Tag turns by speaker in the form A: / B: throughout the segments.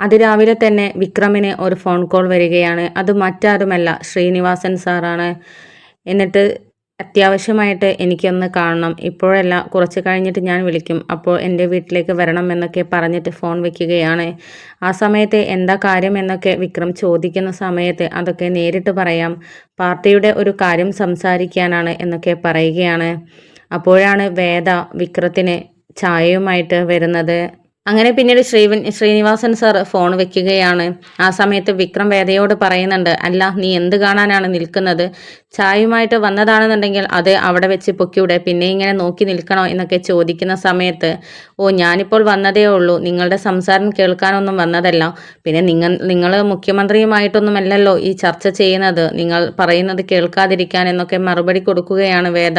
A: അതിരാവിലെ തന്നെ വിക്രമിന് ഒരു ഫോൺ കോൾ വരികയാണ്. അത് മറ്റാരുമല്ല ശ്രീനിവാസൻ സാറാണ്. എന്നിട്ട് അത്യാവശ്യമായിട്ട് എനിക്കൊന്ന് കാണണം. ഇപ്പോഴല്ല കുറച്ച് കഴിഞ്ഞിട്ട് ഞാൻ വിളിക്കും. അപ്പോൾ എന്റെ വീട്ടിലേക്ക് വരണം എന്നൊക്കെ പറഞ്ഞിട്ട് ഫോൺ വയ്ക്കുകയാണ് ആ സമയത്ത് എന്താ കാര്യം എന്നൊക്കെ വിക്രം ചോദിക്കുന്ന സമയത്ത് അതൊക്കെ നേരിട്ട് പറയാം. പാർട്ടിയുടെ ഒരു കാര്യം സംസാരിക്കാനാണ് എന്നൊക്കെ പറയുകയാണ്. അപ്പോഴാണ് വേദ വിക്രത്തിന് ചായയുമായിട്ട് വരുന്നത്. അങ്ങനെ പിന്നീട് ശ്രീവൻ ശ്രീനിവാസൻ സാർ ഫോൺ വെക്കുകയാണ്. ആ സമയത്ത് വിക്രം വേദയോട് പറയുന്നുണ്ട് അല്ല നീ എന്ത് കാണാനാണ് നിൽക്കുന്നത്? ചായയുമായിട്ട് വന്നതാണെന്നുണ്ടെങ്കിൽ അത് അവിടെ വെച്ച് പൊക്കിയുടെ പിന്നെ ഇങ്ങനെ നോക്കി നിൽക്കണോ? എന്നൊക്കെ ചോദിക്കുന്ന സമയത്ത് ഓ ഞാനിപ്പോൾ വന്നതേ ഉള്ളൂ. നിങ്ങളുടെ സംസാരം കേൾക്കാനൊന്നും വന്നതല്ല. പിന്നെ നിങ്ങൾ നിങ്ങൾ മുഖ്യമന്ത്രിയുമായിട്ടൊന്നുമല്ലല്ലോ ഈ ചർച്ച ചെയ്യുന്നത്. നിങ്ങൾ പറയുന്നത് കേൾക്കാതിരിക്കാൻ എന്നൊക്കെ മറുപടി കൊടുക്കുകയാണ് വേദ.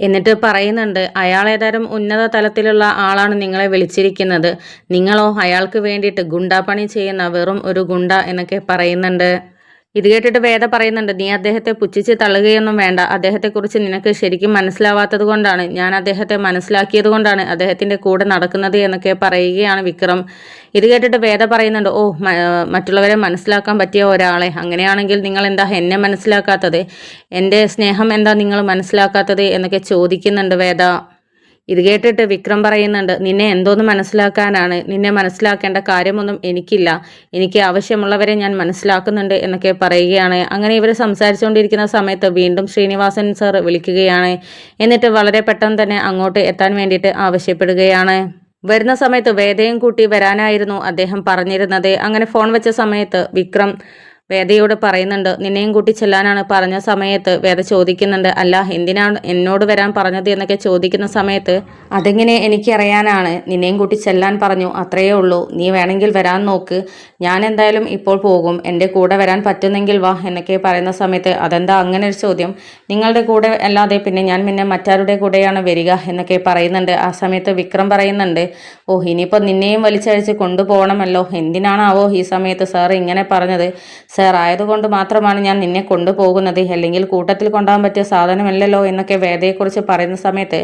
A: എന്നിട്ട് പറയുന്നുണ്ട് അയാൾ ഏതായാലും ഉന്നത തലത്തിലുള്ള ആളാണ് നിങ്ങളെ വിളിച്ചിരിക്കുന്നത്. നിങ്ങളോ അയാൾക്ക് വേണ്ടിയിട്ട് ഗുണ്ടാപ്പണി ചെയ്യുന്ന വെറും ഒരു ഗുണ്ട എന്നൊക്കെ പറയുന്നുണ്ട്. ഇത് കേട്ടിട്ട് വേദ പറയുന്നുണ്ട് നീ അദ്ദേഹത്തെ പുച്ഛിച്ച് തള്ളുകയൊന്നും വേണ്ട. അദ്ദേഹത്തെക്കുറിച്ച് നിനക്ക് ശരിക്കും മനസ്സിലാവാത്തത് കൊണ്ടാണ്. ഞാൻ അദ്ദേഹത്തെ മനസ്സിലാക്കിയത് കൊണ്ടാണ് അദ്ദേഹത്തിന്റെ കൂടെ നടക്കുന്നത് എന്നൊക്കെ പറയുകയാണ് വിക്രം. ഇത് കേട്ടിട്ട് വേദ പറയുന്നുണ്ട് ഓ മറ്റുള്ളവരെ മനസ്സിലാക്കാൻ പറ്റിയ ഒരാളെ. അങ്ങനെയാണെങ്കിൽ നിങ്ങൾ എന്താ എന്നെ മനസ്സിലാക്കാത്തത്? എന്റെ സ്നേഹം എന്താ നിങ്ങൾ മനസ്സിലാക്കാത്തത്? എന്നൊക്കെ ചോദിക്കുന്നുണ്ട് വേദ. ഇത് കേട്ടിട്ട് വിക്രം പറയുന്നുണ്ട് നിന്നെ എന്തോന്ന് മനസ്സിലാക്കാനാണ്? നിന്നെ മനസ്സിലാക്കേണ്ട കാര്യമൊന്നും എനിക്കില്ല. എനിക്ക് ആവശ്യമുള്ളവരെ ഞാൻ മനസ്സിലാക്കുന്നുണ്ട് എന്നൊക്കെ പറയുകയാണ്. അങ്ങനെ ഇവർ സംസാരിച്ചുകൊണ്ടിരിക്കുന്ന സമയത്ത് വീണ്ടും ശ്രീനിവാസൻ സർ വിളിക്കുകയാണ്. എന്നിട്ട് വളരെ പെട്ടെന്ന് തന്നെ അങ്ങോട്ട് എത്താൻ വേണ്ടിയിട്ട് ആവശ്യപ്പെടുകയാണ്. വരുന്ന സമയത്ത് വേദയും കൂട്ടി വരാനായിരുന്നു അദ്ദേഹം പറഞ്ഞിരുന്നത്. അങ്ങനെ ഫോൺ വെച്ച സമയത്ത് വിക്രം വേദയോട് പറയുന്നുണ്ട് നിന്നെയും കൂട്ടി ചെല്ലാനാണ് പറഞ്ഞ സമയത്ത് വേദ ചോദിക്കുന്നുണ്ട് അല്ല എന്തിനാണ് എന്നോട് വരാൻ പറഞ്ഞത് എന്നൊക്കെ ചോദിക്കുന്ന സമയത്ത് അതെങ്ങനെ എനിക്കറിയാനാണ്? നിന്നെയും കൂട്ടി ചെല്ലാൻ പറഞ്ഞു അത്രയേ ഉള്ളൂ നീ വേണമെങ്കിൽ വരാൻ നോക്ക് ഞാൻ എന്തായാലും ഇപ്പോൾ പോകും എന്റെ കൂടെ വരാൻ പറ്റുന്നെങ്കിൽ വാ എന്നൊക്കെ പറയുന്ന സമയത്ത് അതെന്താ അങ്ങനെ ഒരു ചോദ്യം? നിങ്ങളുടെ കൂടെ അല്ലാതെ പിന്നെ ഞാൻ പിന്നെ മറ്റാരുടെ കൂടെയാണ് വരിക എന്നൊക്കെ പറയുന്നുണ്ട്. ആ സമയത്ത് വിക്രം പറയുന്നുണ്ട് ഓ ഇനിയിപ്പോൾ നിന്നെയും വലിച്ചഴിച്ച് കൊണ്ടുപോകണമല്ലോ എന്തിനാണാവോ ഈ സമയത്ത് സാർ ഇങ്ങനെ പറഞ്ഞത്? സാർ ആയതുകൊണ്ട് മാത്രമാണ് ഞാൻ നിന്നെ കൊണ്ടുപോകുന്നത്. അല്ലെങ്കിൽ കൂട്ടത്തിൽ കൊണ്ടുപോകാൻ പറ്റിയ സാധനമല്ലല്ലോ എന്നൊക്കെ വേദയെക്കുറിച്ച് പറയുന്ന സമയത്ത്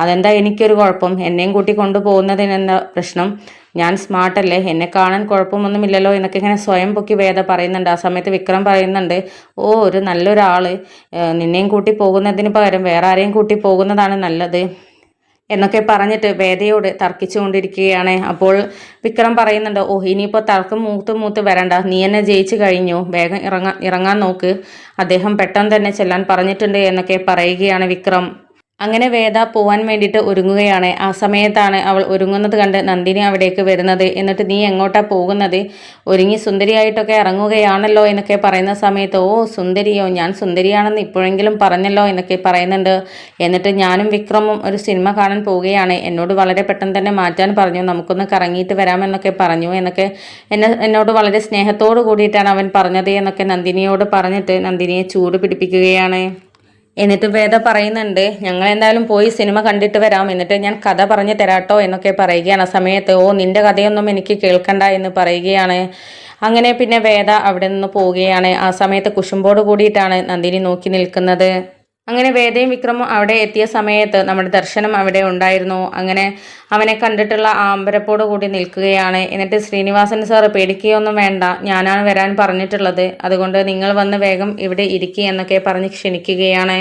A: അതെന്താ എനിക്കൊരു കുഴപ്പം? എന്നെയും കൂട്ടി കൊണ്ടുപോകുന്നതിനെന്ന പ്രശ്നം? ഞാൻ സ്മാർട്ടല്ലേ? എന്നെ കാണാൻ കുഴപ്പമൊന്നുമില്ലല്ലോ? എന്നൊക്കെ ഇങ്ങനെ സ്വയം പൊക്കി വേദ പറയുന്നുണ്ട്. ആ സമയത്ത് വിക്രം പറയുന്നുണ്ട് ഓ ഒരു നല്ലൊരാൾ നിന്നെയും കൂട്ടി പോകുന്നതിന് പകരം വേറെ ആരെയും കൂട്ടി പോകുന്നതാണ് നല്ലത്. എന്നൊക്കെ പറഞ്ഞിട്ട് വേദയോട് തർക്കിച്ചുകൊണ്ടിരിക്കുകയാണ്. അപ്പോൾ വിക്രം പറയുന്നുണ്ട് ഓ ഇനിയിപ്പോൾ തർക്കം മൂത്ത് മൂത്ത് വരണ്ട. നീ എന്നെ ജയിച്ചു കഴിഞ്ഞു. വേഗം ഇറങ്ങാൻ ഇറങ്ങാൻ നോക്ക്. അദ്ദേഹം പെട്ടെന്ന് തന്നെ ചെല്ലാൻ പറഞ്ഞിട്ടുണ്ട് എന്നൊക്കെ പറയുകയാണ് വിക്രം. അങ്ങനെ വേദ പോവാൻ വേണ്ടിയിട്ട് ഒരുങ്ങുകയാണ്. ആ സമയത്താണ് അവൾ ഒരുങ്ങുന്നത് കണ്ട് നന്ദിനി അവിടേക്ക് വരുന്നത്. എന്നിട്ട് നീ എങ്ങോട്ടാ പോകുന്നത്? ഒരുങ്ങി സുന്ദരിയായിട്ടൊക്കെ ഇറങ്ങുകയാണല്ലോ എന്നൊക്കെ പറയുന്ന സമയത്ത് ഓ സുന്ദരിയോ ഞാൻ സുന്ദരിയാണെന്ന് ഇപ്പോഴെങ്കിലും പറഞ്ഞല്ലോ എന്നൊക്കെ പറയുന്നുണ്ട്. എന്നിട്ട് ഞാനും വിക്രമും ഒരു സിനിമ കാണാൻ പോവുകയാണ്. എന്നോട് വളരെ പെട്ടെന്ന് തന്നെ മാറ്റാൻ പറഞ്ഞു. നമുക്കൊന്ന് കറങ്ങിയിട്ട് വരാമെന്നൊക്കെ പറഞ്ഞു എന്നൊക്കെ എന്നെ എന്നോട് വളരെ സ്നേഹത്തോടു കൂടിയിട്ടാണ് അവൻ പറഞ്ഞത് എന്നൊക്കെ നന്ദിനിയോട് പറഞ്ഞിട്ട് നന്ദിനിയെ ചൂട് പിടിപ്പിക്കുകയാണ്. എന്നിട്ട് വേദ പറയുന്നുണ്ട് ഞങ്ങൾ എന്തായാലും പോയി സിനിമ കണ്ടിട്ട് വരാം. എന്നിട്ട് ഞാൻ കഥ പറഞ്ഞു തരാട്ടോ എന്നൊക്കെ പറയുകയാണ്. ആ സമയത്ത് ഓ നിന്റെ കഥയൊന്നും എനിക്ക് കേൾക്കണ്ട എന്ന് പറയുകയാണ്. അങ്ങനെ പിന്നെ വേദ അവിടെ നിന്ന് പോവുകയാണ്. ആ സമയത്ത് കുശുമ്പോട് കൂടിയിട്ടാണ് നന്ദിനി നോക്കി നിൽക്കുന്നത്. അങ്ങനെ വേദയും വിക്രമും അവിടെ എത്തിയ സമയത്ത് നമ്മുടെ ദർശനം അവിടെ ഉണ്ടായിരുന്നു. അങ്ങനെ അവനെ കണ്ടിട്ടുള്ള ആമ്പരപ്പോട് കൂടി നിൽക്കുകയാണ്. എന്നിട്ട് ശ്രീനിവാസൻ സാർ പേടിക്കുകയൊന്നും വേണ്ട ഞാനാണ് വരാൻ പറഞ്ഞിട്ടുള്ളത്. അതുകൊണ്ട് നിങ്ങൾ വന്ന് വേഗം ഇവിടെ ഇരിക്കുക എന്നൊക്കെ പറഞ്ഞ് ക്ഷണിക്കുകയാണ്.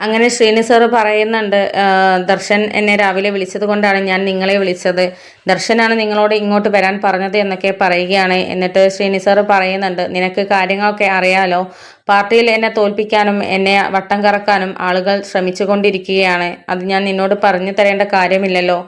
A: അങ്ങനെ ശ്രീനി സാറ് പറയുന്നുണ്ട് ദർശൻ എന്നെ രാവിലെ വിളിച്ചത് കൊണ്ടാണ് ഞാൻ നിങ്ങളെ വിളിച്ചത്. ദർശനാണ് നിങ്ങളോട് ഇങ്ങോട്ട് വരാൻ പറഞ്ഞത് എന്നൊക്കെ പറയുകയാണ്. എന്നിട്ട് ശ്രീനി സാറ് പറയുന്നുണ്ട് നിനക്ക് കാര്യങ്ങളൊക്കെ അറിയാലോ. പാർട്ടിയിൽ എന്നെ തോൽപ്പിക്കാനും എന്നെ വട്ടം കറക്കാനും ആളുകൾ ശ്രമിച്ചുകൊണ്ടിരിക്കുകയാണ്. അത് ഞാൻ നിന്നോട് പറഞ്ഞു തരേണ്ട കാര്യമില്ലല്ലോ.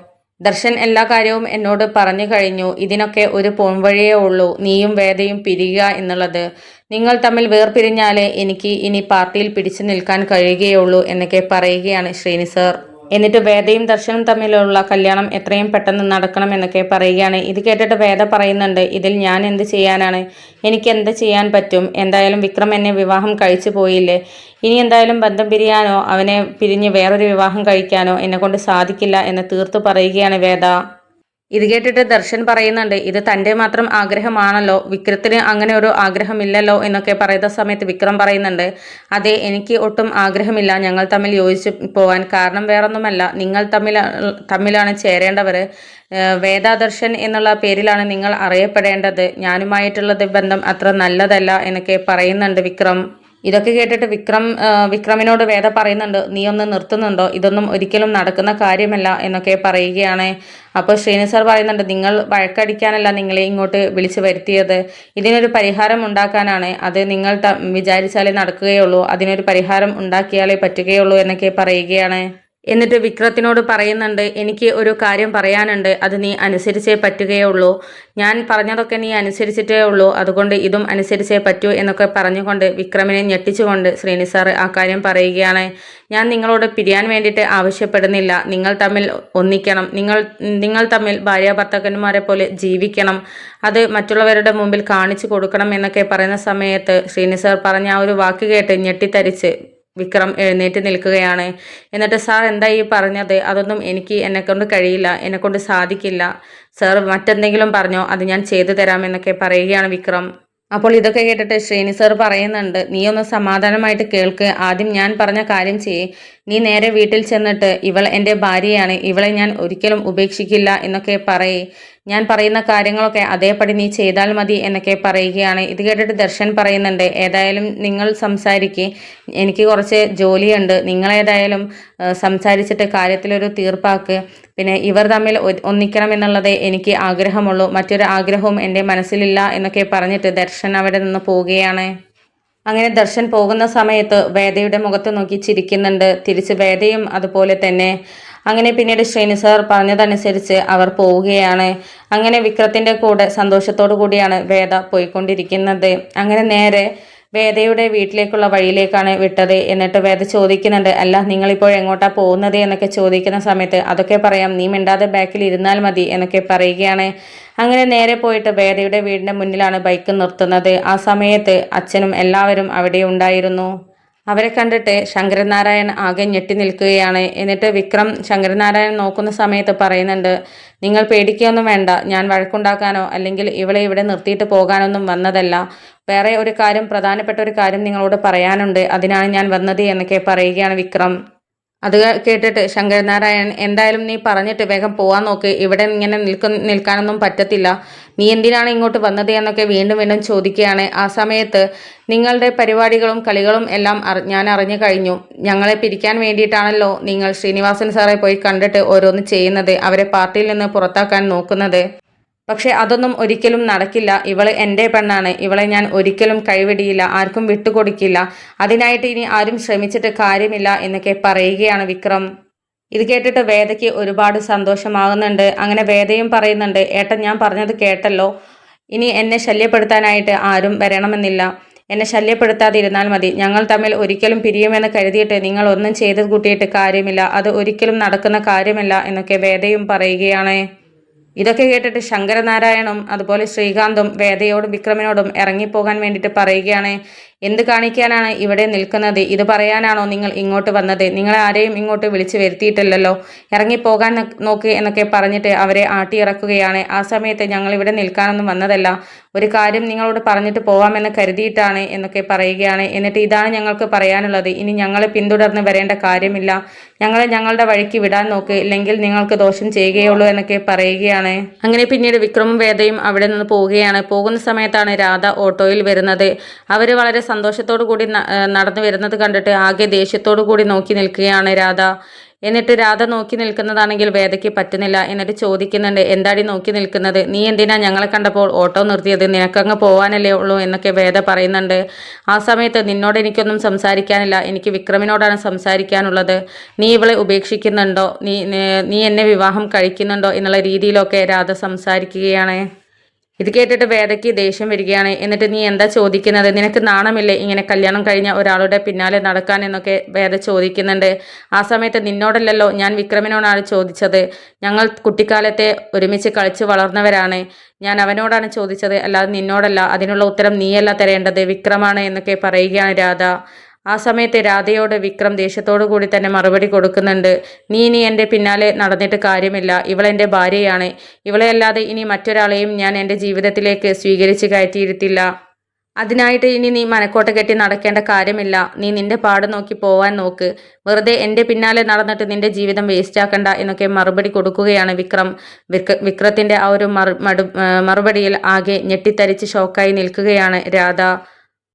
A: ദർശൻ എല്ലാ കാര്യവും എന്നോട് പറഞ്ഞു കഴിഞ്ഞു. ഇതിനൊക്കെ ഒരു പോംവഴിയേ ഉള്ളൂ. നീയും വേദയും പിരിയുക എന്നുള്ളത്. നിങ്ങൾ തമ്മിൽ വേർപിരിഞ്ഞാലേ എനിക്ക് ഇനി പാർട്ടിയിൽ പിടിച്ചു നിൽക്കാൻ കഴിയുകയുള്ളൂ എന്നൊക്കെ പറയുകയാണ് ശ്രീനി സർ. എന്നിട്ട് വേദയും ദർശനും തമ്മിലുള്ള കല്യാണം എത്രയും പെട്ടെന്ന് നടക്കണം എന്നൊക്കെ പറയുകയാണ്. ഇത് കേട്ടിട്ട് വേദ പറയുന്നുണ്ട് ഇതിൽ ഞാൻ എന്ത് ചെയ്യാനാണ്? എനിക്ക് എന്ത് ചെയ്യാൻ പറ്റും? എന്തായാലും വിക്രം എന്നെ വിവാഹം കഴിച്ചു പോയില്ലേ? ഇനി എന്തായാലും ബന്ധം പിരിയാനോ? അവനെ പിരിഞ്ഞ് വേറൊരു വിവാഹം കഴിക്കാനോ? എന്നെ കൊണ്ട് സാധിക്കില്ല എന്ന് തീർത്തു പറയുകയാണ് വേദ. ഇത് കേട്ടിട്ട് ദർശൻ പറയുന്നുണ്ട് ഇത് തന്റെ മാത്രം ആഗ്രഹമാണല്ലോ വിക്രത്തിന് അങ്ങനെ ഒരു ആഗ്രഹമില്ലല്ലോ എന്നൊക്കെ പറയുന്ന സമയത്ത് വിക്രം പറയുന്നുണ്ട് അതെ എനിക്ക് ഒട്ടും ആഗ്രഹമില്ല ഞങ്ങൾ തമ്മിൽ യോജിച്ച് പോവാൻ. കാരണം വേറൊന്നുമല്ല നിങ്ങൾ തമ്മിൽ തമ്മിലാണ് ചേരേണ്ടവർ. വേദാദർശൻ എന്നുള്ള പേരിലാണ് നിങ്ങൾ അറിയപ്പെടേണ്ടത്. ഞാനുമായിട്ടുള്ളത് ബന്ധം അത്ര നല്ലതല്ല എന്നൊക്കെ പറയുന്നുണ്ട് വിക്രം. ഇതൊക്കെ കേട്ടിട്ട് വിക്രം വിക്രമിനോട് വേദ പറയുന്നുണ്ട് നീ ഒന്ന് നിർത്തുന്നുണ്ടോ? ഇതൊന്നും ഒരിക്കലും നടക്കുന്ന കാര്യമല്ല എന്നൊക്കെ പറയുകയാണ്. അപ്പോൾ ശ്രീനി സാർ പറയുന്നുണ്ട് നിങ്ങൾ വഴക്കടിക്കാനല്ല നിങ്ങളെ ഇങ്ങോട്ട് വിളിച്ചു വരുത്തിയത്. ഇതിനൊരു പരിഹാരം ഉണ്ടാക്കാനാണ്. അത് നിങ്ങൾ വിചാരിച്ചാലേ നടക്കുകയുള്ളൂ. അതിനൊരു പരിഹാരം ഉണ്ടാക്കിയാലേ പറ്റുകയുള്ളൂ എന്നൊക്കെ പറയുകയാണ്. എന്നിട്ട് വിക്രത്തിനോട് പറയുന്നുണ്ട് എനിക്ക് ഒരു കാര്യം പറയാനുണ്ട് അത് നീ അനുസരിച്ചേ പറ്റുകയേ ഉള്ളൂ. ഞാൻ പറഞ്ഞതൊക്കെ നീ അനുസരിച്ചിട്ടേ ഉള്ളൂ അതുകൊണ്ട് ഇതും അനുസരിച്ചേ പറ്റൂ എന്നൊക്കെ പറഞ്ഞുകൊണ്ട് വിക്രമിനെ ഞെട്ടിച്ചുകൊണ്ട് ശ്രീനി സാർ ആ കാര്യം പറയുകയാണ്. ഞാൻ നിങ്ങളോട് പിരിയാൻ വേണ്ടിയിട്ട് ആവശ്യപ്പെടുന്നില്ല. നിങ്ങൾ തമ്മിൽ ഒന്നിക്കണം. നിങ്ങൾ നിങ്ങൾ തമ്മിൽ ഭാര്യ ഭർത്താക്കന്മാരെ പോലെ ജീവിക്കണം. അത് മറ്റുള്ളവരുടെ മുമ്പിൽ കാണിച്ചു കൊടുക്കണം എന്നൊക്കെ പറയുന്ന സമയത്ത് ശ്രീനി സാർ പറഞ്ഞ ആ ഒരു വാക്ക് കേട്ട് ഞെട്ടിത്തരിച്ച് വിക്രം എഴുന്നേറ്റ് നിൽക്കുകയാണ്. എന്നിട്ട് സാർ എന്താ ഈ പറഞ്ഞത്? അതൊന്നും എനിക്ക് എന്നെക്കൊണ്ട് കഴിയില്ല. എന്നെക്കൊണ്ട് സാധിക്കില്ല. സാർ മറ്റെന്തെങ്കിലും പറഞ്ഞോ? അത് ഞാൻ ചെയ്തു തരാമെന്നൊക്കെ പറയുകയാണ് വിക്രം. അപ്പോൾ ഇതൊക്കെ കേട്ടിട്ട് ശ്രീനി സാർ പറയുന്നുണ്ട് നീ ഒന്ന് സമാധാനമായിട്ട് കേൾക്ക്. ആദ്യം ഞാൻ പറഞ്ഞ കാര്യം ചെയ്യേ. നീ നേരെ വീട്ടിൽ ചെന്നിട്ട് ഇവൾ എന്റെ ഭാര്യയാണ്. ഇവളെ ഞാൻ ഒരിക്കലും ഉപേക്ഷിക്കില്ല എന്നൊക്കെ പറയേ. ഞാൻ പറയുന്ന കാര്യങ്ങളൊക്കെ അതേപടി നീ ചെയ്താൽ മതി എന്നൊക്കെ പറയുകയാണ്. ഇത് കേട്ടിട്ട് ദർശൻ പറയുന്നുണ്ട് ഏതായാലും നിങ്ങൾ സംസാരിക്കുക എനിക്ക് കുറച്ച് ജോലിയുണ്ട്. നിങ്ങളേതായാലും സംസാരിച്ചിട്ട് കാര്യത്തിലൊരു തീർപ്പാക്ക്. പിന്നെ ഇവർ തമ്മിൽ ഒന്നിക്കണം എന്നുള്ളതേ എനിക്ക് ആഗ്രഹമുള്ളൂ. മറ്റൊരു ആഗ്രഹവും എന്റെ മനസ്സിലില്ല എന്നൊക്കെ പറഞ്ഞിട്ട് ദർശൻ അവിടെ നിന്ന് പോവുകയാണ്. അങ്ങനെ ദർശൻ പോകുന്ന സമയത്ത് വേദയുടെ മുഖത്ത് നോക്കി ചിരിക്കുന്നുണ്ട്. തിരിച്ച് വേദയും അതുപോലെ തന്നെ. അങ്ങനെ പിന്നീട് ശ്രീനി സാർ പറഞ്ഞതനുസരിച്ച് അവർ പോവുകയാണ്. അങ്ങനെ വിക്രത്തിന്റെ കൂടെ സന്തോഷത്തോടു കൂടിയാണ് വേദ പോയിക്കൊണ്ടിരിക്കുന്നത്. അങ്ങനെ നേരെ വേദയുടെ വീട്ടിലേക്കുള്ള വഴിയിലേക്കാണ് വിട്ടത്. എന്നിട്ട് വേദ ചോദിക്കുന്നുണ്ട് അല്ല നിങ്ങളിപ്പോൾ എങ്ങോട്ടാ പോകുന്നത്? എന്നൊക്കെ ചോദിക്കുന്ന സമയത്ത് അതൊക്കെ പറയാം. നീ മിണ്ടാതെ ബാക്കിൽ ഇരുന്നാൽ മതി എന്നൊക്കെ പറയുകയാണ്. അങ്ങനെ നേരെ പോയിട്ട് വേദയുടെ വീടിന്റെ മുന്നിലാണ് ബൈക്ക് നിർത്തുന്നത്. ആ സമയത്ത് അച്ഛനും എല്ലാവരും അവിടെ ഉണ്ടായിരുന്നു. അവരെ കണ്ടിട്ട് ശങ്കരനാരായൺ ആകെ ഞെട്ടി നിൽക്കുകയാണ്. എന്നിട്ട് വിക്രം ശങ്കരനാരായൺ നോക്കുന്ന സമയത്ത് പറയുന്നുണ്ട് നിങ്ങൾ പേടിക്കുകയൊന്നും വേണ്ട. ഞാൻ വഴക്കുണ്ടാക്കാനോ അല്ലെങ്കിൽ ഇവളെ ഇവിടെ നിർത്തിയിട്ട് പോകാനൊന്നും വന്നതല്ല. വേറെ ഒരു കാര്യം പ്രധാനപ്പെട്ട ഒരു കാര്യം നിങ്ങളോട് പറയാനുണ്ട്. അതിനാണ് ഞാൻ വന്നത് എന്നൊക്കെ പറയുകയാണ് വിക്രം. അത് കേട്ടിട്ട് ശങ്കരനാരായൺ എന്തായാലും നീ പറഞ്ഞിട്ട് വേഗം പോവാൻ നോക്ക്. ഇവിടെ ഇങ്ങനെ നിൽക്ക നിൽക്കാനൊന്നും പറ്റത്തില്ല. നീ എന്തിനാണ് ഇങ്ങോട്ട് വന്നത്? എന്നൊക്കെ വീണ്ടും വീണ്ടും ചോദിക്കുകയാണ്. ആ സമയത്ത് നിങ്ങളുടെ പരിപാടികളും കളികളും എല്ലാം ഞാൻ അറിഞ്ഞു കഴിഞ്ഞു. ഞങ്ങളെ പിരിക്കാൻ വേണ്ടിയിട്ടാണല്ലോ നിങ്ങൾ ശ്രീനിവാസൻ സാറെ പോയി കണ്ടിട്ട് ഓരോന്ന് ചെയ്യുന്നത് അവരെ പാർട്ടിയിൽ നിന്ന് പുറത്താക്കാൻ നോക്കുന്നത്. പക്ഷെ അതൊന്നും ഒരിക്കലും നടക്കില്ല. ഇവൾ എന്റെ പെണ്ണാണ്. ഇവളെ ഞാൻ ഒരിക്കലും കൈവിടിയില്ല. ആർക്കും വിട്ടുകൊടുക്കില്ല. അതിനായിട്ട് ഇനി ആരും ശ്രമിച്ചിട്ട് കാര്യമില്ല എന്നൊക്കെ പറയുകയാണ് വിക്രം. ഇത് കേട്ടിട്ട് വേദയ്ക്ക് ഒരുപാട് സന്തോഷമാകുന്നുണ്ട്. അങ്ങനെ വേദയും പറയുന്നുണ്ട് ഏട്ടൻ ഞാൻ പറഞ്ഞത് കേട്ടല്ലോ. ഇനി എന്നെ ശല്യപ്പെടുത്താനായിട്ട് ആരും വരണമെന്നില്ല. എന്നെ ശല്യപ്പെടുത്താതിരുന്നാൽ മതി. ഞങ്ങൾ തമ്മിൽ ഒരിക്കലും പിരിയുമെന്ന് കരുതിയിട്ട് നിങ്ങൾ ഒന്നും ചെയ്ത് കൂട്ടിയിട്ട് കാര്യമില്ല. അത് ഒരിക്കലും നടക്കുന്ന കാര്യമല്ല എന്നൊക്കെ വേദയും പറയുകയാണ്. ഇതൊക്കെ കേട്ടിട്ട് ശങ്കരനാരായണും അതുപോലെ ശ്രീകാന്തും വേദയോടും വിക്രമിനോടും ഇറങ്ങിപ്പോകാൻ വേണ്ടിയിട്ട് പറയുകയാണ്. എന്ത് കാണിക്കാനാണ് ഇവിടെ നിൽക്കുന്നത്? ഇത് പറയാനാണോ നിങ്ങൾ ഇങ്ങോട്ട് വന്നത്? നിങ്ങൾ ആരെയും ഇങ്ങോട്ട് വിളിച്ചു വരുത്തിയിട്ടില്ലല്ലോ. ഇറങ്ങിപ്പോകാൻ നോക്ക് എന്നൊക്കെ പറഞ്ഞിട്ട് അവരെ ആട്ടിയിറക്കുകയാണ്. ആ സമയത്ത് ഞങ്ങൾ ഇവിടെ നിൽക്കാനൊന്നും വന്നതല്ല. ഒരു കാര്യം നിങ്ങളോട് പറഞ്ഞിട്ട് പോവാമെന്ന് കരുതിയിട്ടാണ് എന്നൊക്കെ പറയുകയാണ്. എന്നിട്ട് ഇതാണ് ഞങ്ങൾക്ക് പറയാനുള്ളത്. ഇനി ഞങ്ങളെ പിന്തുടർന്ന് വരേണ്ട കാര്യമില്ല. ഞങ്ങളെ ഞങ്ങളുടെ വഴിക്ക് വിടാൻ നോക്ക്. ഇല്ലെങ്കിൽ നിങ്ങൾക്ക് ദോഷം ചെയ്യുകയുള്ളൂ എന്നൊക്കെ പറയുകയാണ്. അങ്ങനെ പിന്നീട് വിക്രമും വേദയും അവിടെ നിന്ന് പോവുകയാണ്. പോകുന്ന സമയത്താണ് രാധ ഓട്ടോയിൽ വരുന്നത്. അവർ വളരെ സന്തോഷത്തോടു കൂടി നടന്നു വരുന്നത് കണ്ടിട്ട് ആകെ ദേഷ്യത്തോടു കൂടി നോക്കി നിൽക്കുകയാണ് രാധ. എന്നിട്ട് രാധ നോക്കി നിൽക്കുന്നതാണെങ്കിൽ വേദയ്ക്ക് പറ്റുന്നില്ല. എന്നിട്ട് ചോദിക്കുന്നുണ്ട് എന്താടി നോക്കി നിൽക്കുന്നത്? നീ എന്തിനാ ഞങ്ങളെ കണ്ടപ്പോൾ ഓട്ടോ നിർത്തിയത്? നിനക്കങ്ങ് പോവാനല്ലേ ഉള്ളൂ? എന്നൊക്കെ വേദ പറയുന്നുണ്ട്. ആ സമയത്ത് നിന്നോട് എനിക്കൊന്നും സംസാരിക്കാനില്ല. എനിക്ക് വിക്രമിനോടാണ് സംസാരിക്കാനുള്ളത്. നീ ഇവളെ ഉപേക്ഷിക്കുന്നുണ്ടോ? നീ നീ എന്നെ വിവാഹം കഴിക്കുന്നുണ്ടോ? എന്നുള്ള രീതിയിലൊക്കെ രാധ സംസാരിക്കുകയാണ്. ഇത് കേട്ടിട്ട് വേദയ്ക്ക് ദേഷ്യം വരികയാണ്. എന്നിട്ട് നീ എന്താ ചോദിക്കുന്നത്? നിനക്ക് നാണമില്ലേ ഇങ്ങനെ കല്യാണം കഴിഞ്ഞ ഒരാളുടെ പിന്നാലെ നടക്കാൻ? എന്നൊക്കെ വേദ ചോദിക്കുന്നുണ്ട്. ആ സമയത്ത് നിന്നോടല്ലല്ലോ ഞാൻ വിക്രമിനോടാണ് ചോദിച്ചത്. ഞങ്ങൾ കുട്ടിക്കാലത്തെ ഒരുമിച്ച് കളിച്ച് വളർന്നവരാണ്. ഞാൻ അവനോടാണ് ചോദിച്ചത്. അല്ലാതെ നിന്നോടല്ല. അതിനുള്ള ഉത്തരം നീയല്ല തരേണ്ടത്. വിക്രമാണ് എന്നൊക്കെ പറയുകയാണ് രാധ. ആ സമയത്ത് രാധയോട് വിക്രം ദേഷ്യത്തോടു കൂടി തന്നെ മറുപടി കൊടുക്കുന്നുണ്ട്. നീ ഇനി എന്റെ പിന്നാലെ നടന്നിട്ട് കാര്യമില്ല. ഇവളെന്റെ ഭാര്യയാണ്. ഇവളെ അല്ലാതെ ഇനി മറ്റൊരാളെയും ഞാൻ എന്റെ ജീവിതത്തിലേക്ക് സ്വീകരിച്ച് കയറ്റിയിരുത്തില്ല. അതിനായിട്ട് ഇനി നീ മനക്കോട്ട കെട്ടി നടക്കേണ്ട കാര്യമില്ല. നീ നിന്റെ പാട് നോക്കി പോവാൻ നോക്ക്. വെറുതെ എന്റെ പിന്നാലെ നടന്നിട്ട് നിന്റെ ജീവിതം വേസ്റ്റാക്കണ്ട എന്നൊക്കെ മറുപടി കൊടുക്കുകയാണ് വിക്രം. വിക്ര വിക്രത്തിന്റെ ആ ഒരു മറു മറുപടിയിൽ ആകെ ഞെട്ടിത്തരിച്ച് ഷോക്കായി നിൽക്കുകയാണ് രാധ.